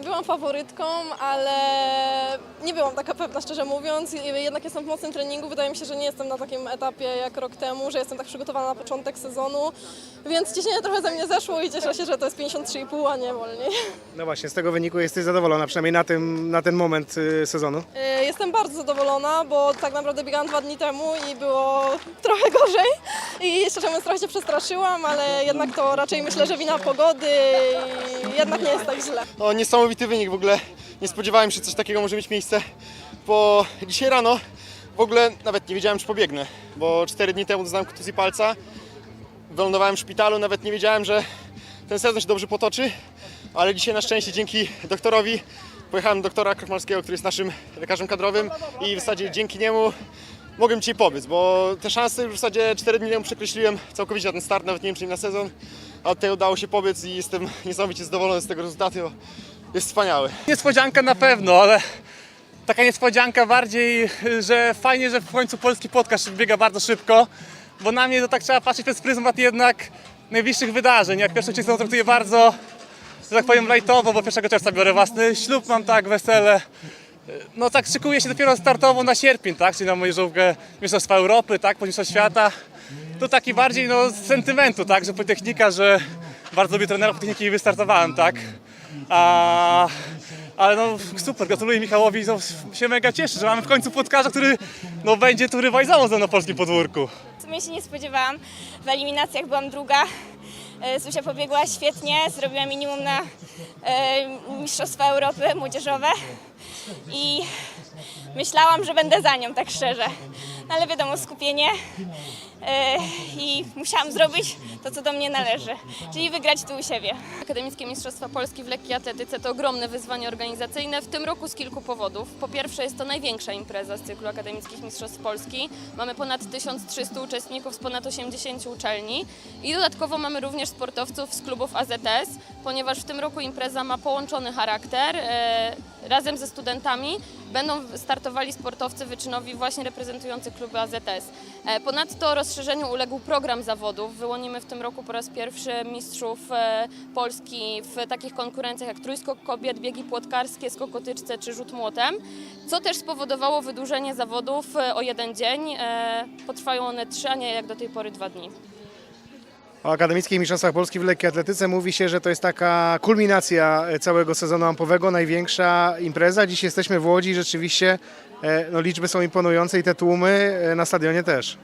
byłam faworytką, ale nie byłam taka pewna, szczerze mówiąc. Jednak jestem w mocnym treningu. Wydaje mi się, że nie jestem na takim etapie jak rok temu, że jestem tak przygotowana na początek sezonu. Więc ciśnienie trochę ze mnie zeszło i cieszę się, że to jest 53,5, a nie wolniej. No właśnie, z tego wyniku jesteś zadowolona, przynajmniej na, tym, na ten moment y, sezonu. Y, Jestem bardzo zadowolona, bo tak naprawdę biegałam dwa dni temu i było trochę gorzej. I szczerze mówiąc trochę się przestraszyłam, ale jednak to raczej myślę, że wina pogody i jednak nie jest tak źle. No, niesamowity wynik w ogóle. Nie spodziewałem się, że coś takiego może mieć miejsce. Bo dzisiaj rano w ogóle nawet nie wiedziałem, czy pobiegnę, bo 4 dni temu doznałem kontuzji palca. Wylądowałem w szpitalu, nawet nie wiedziałem, że ten sezon się dobrze potoczy, ale dzisiaj na szczęście dzięki doktorowi pojechałem do doktora Krachmalskiego, który jest naszym lekarzem kadrowym i w zasadzie dzięki niemu mogłem dzisiaj pobiec, bo te szanse już w zasadzie 4 dni temu przekreśliłem całkowicie na ten start, nawet nie wiem czy nie na sezon, a tutaj udało się pobiec i jestem niesamowicie zadowolony z tego rezultatu. Jest wspaniały. Niespodzianka na pewno, ale taka niespodzianka bardziej, że fajnie, że w końcu polski podcast biega bardzo szybko, bo na mnie to tak trzeba patrzeć przez pryzmat jednak najbliższych wydarzeń. Jak pierwszy czerwca traktuję bardzo, że tak powiem, lajtowo, bo 1 czerwca biorę własny ślub, mam tak, wesele. No tak szykuję się dopiero startowo na sierpień, tak, czyli na moją żółkę Mistrzostwa Europy, tak, po Świata. To taki bardziej no, z sentymentu, tak, że Politechnika, że bardzo lubię trenera Politechniki i wystartowałem, tak. A, ale no super, gratuluję Michałowi, no, się mega cieszę, że mamy w końcu podkarza, który no, będzie tu rywalizował ze mną na polskim podwórku. W sumie się nie spodziewałam. W eliminacjach byłam druga. E, Zuzia pobiegła świetnie, zrobiła minimum na e, Mistrzostwa Europy młodzieżowe i myślałam, że będę za nią, tak szczerze. No, ale wiadomo, skupienie e, i musiałam zrobić to, co do mnie należy, czyli wygrać tu u siebie. Akademickie Mistrzostwa Polski w lekkiej atletyce to ogromne wyzwanie organizacyjne, w tym roku z kilku powodów. Po pierwsze jest to największa impreza z cyklu Akademickich Mistrzostw Polski. Mamy ponad 1300 uczestników z ponad 80 uczelni i dodatkowo mamy również sportowców z klubów AZS, ponieważ w tym roku impreza ma połączony charakter. E, razem ze studentami będą startowali sportowcy wyczynowi właśnie reprezentujący kluby AZS. E, ponadto rozszerzeniu uległ program zawodów. Wyłonimy w tym roku po raz pierwszy mistrzów e, Polski w takich konkurencjach jak trójskok kobiet, biegi płotkarskie, skokotyczce czy rzut młotem, co też spowodowało wydłużenie zawodów o jeden dzień. Potrwają one trzy, a nie jak do tej pory dwa dni. O Akademickich Mistrzostwach Polski w lekkiej atletyce mówi się, że to jest taka kulminacja e, całego sezonu ampowego, największa impreza. Dziś jesteśmy w Łodzi, rzeczywiście e, no, liczby są imponujące i te tłumy e, na stadionie też.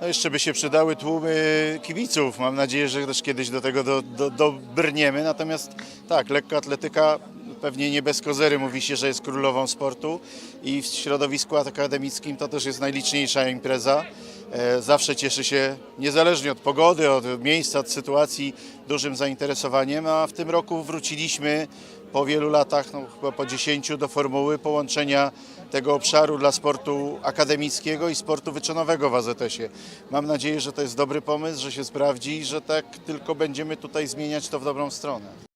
No jeszcze by się przydały tłumy kibiców. Mam nadzieję, że też kiedyś do tego do, do, dobrniemy. Natomiast tak, lekka atletyka pewnie nie bez kozery mówi się, że jest królową sportu i w środowisku akademickim to też jest najliczniejsza impreza. E, Zawsze cieszy się, niezależnie od pogody, od miejsca, od sytuacji, dużym zainteresowaniem, a w tym roku wróciliśmy po wielu latach, no chyba po 10 do formuły połączenia tego obszaru dla sportu akademickiego i sportu wyczynowego w AZS-ie. Mam nadzieję, że to jest dobry pomysł, że się sprawdzi i że tak tylko będziemy tutaj zmieniać to w dobrą stronę.